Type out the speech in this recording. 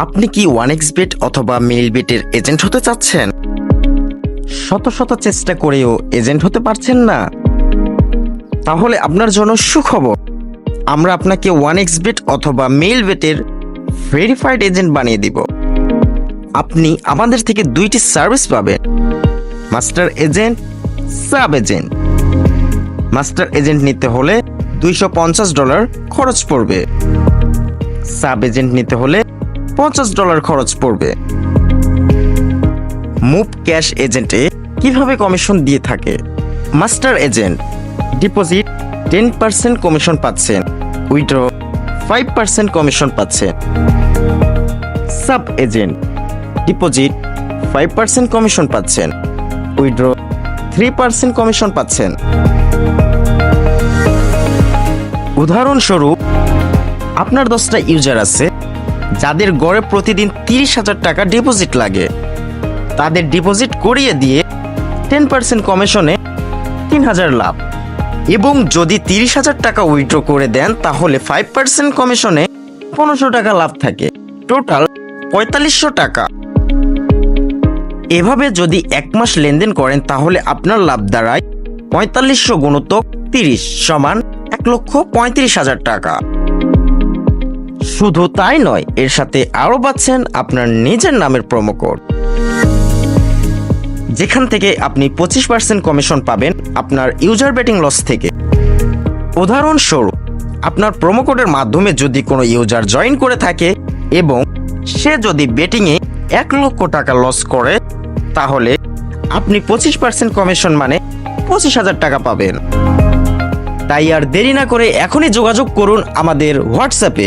আপনি কি one X bet অথবা মেইল বেটের এজেন্ট হতে চাচ্ছেন? শত শত চেষ্টা করেও এজেন্ট হতে পারছেন না। তাহলে আপনার জন্য সুখবর। আমরা আপনাকে ওয়ান এক্স বেট অথবা মেইল বেটের ভেরিফাইড এজেন্ট বানিয়ে দিব। আপনি আমাদের থেকে দুইটি সার্ভিস পাবেন। Master agent sub agent master agent নিতে হলে দুইশো পঞ্চাশ ডলার খরচ পড়বে। সাব এজেন্ট নিতে হলে পঞ্চাশ ডলার খরচ পড়বে। মুভ ক্যাশ এজেন্টে কীভাবে কমিশন দিয়ে থাকে? Master agent, deposit, ten percent commission পাচ্ছেন। উইথড্র, ফাইভ পার্সেন্ট কমিশন পাচ্ছেন। Sub agent, deposit, five percent commission পাচ্ছেন। উইথড্র, থ্রি পার্সেন্ট কমিশন পাচ্ছেন। উদাহরণস্বরূপ, আপনার দশটা ইউজার আছে যাদের গড়ে প্রতিদিন তিরিশ হাজার টাকা ডিপোজিট লাগে। তাদের ডিপোজিট করিয়ে দিয়ে টেন পার্সেন্ট কমিশনে তিন হাজার লাভ। এবং যদি তিরিশ হাজার টাকা উইথড্র করে দেন, তাহলে ফাইভ পার্সেন্ট কমিশনে পনেরোশো টাকা লাভ থাকে। টোটাল পঁয়তাল্লিশশো টাকা। এভাবে যদি এক মাস লেনদেন করেন, তাহলে আপনার লাভ দাঁড়ায় পঁয়তাল্লিশশো গুণিতক তিরিশ সমান এক লক্ষ পঁয়ত্রিশ হাজার টাকা। শুধু তাই নয়, এর সাথে আরও পাচ্ছেন আপনার নিজের নামের প্রোমো কোড যেখান থেকে আপনি পঁচিশ পার্সেন্ট কমিশন পাবেন আপনার ইউজার বেটিং লস থেকে। উদাহরণস্বরূপ, আপনার প্রোমো কোডের মাধ্যমে যদি কোনো ইউজার জয়েন করে থাকে এবং সে যদি বেটিংয়ে এক লক্ষ টাকা লস করে, তাহলে আপনি পঁচিশ পার্সেন্ট কমিশন মানে পঁচিশ হাজার টাকা পাবেন। তাই আর দেরি না করে এখনই যোগাযোগ করুন আমাদের হোয়াটসঅ্যাপে।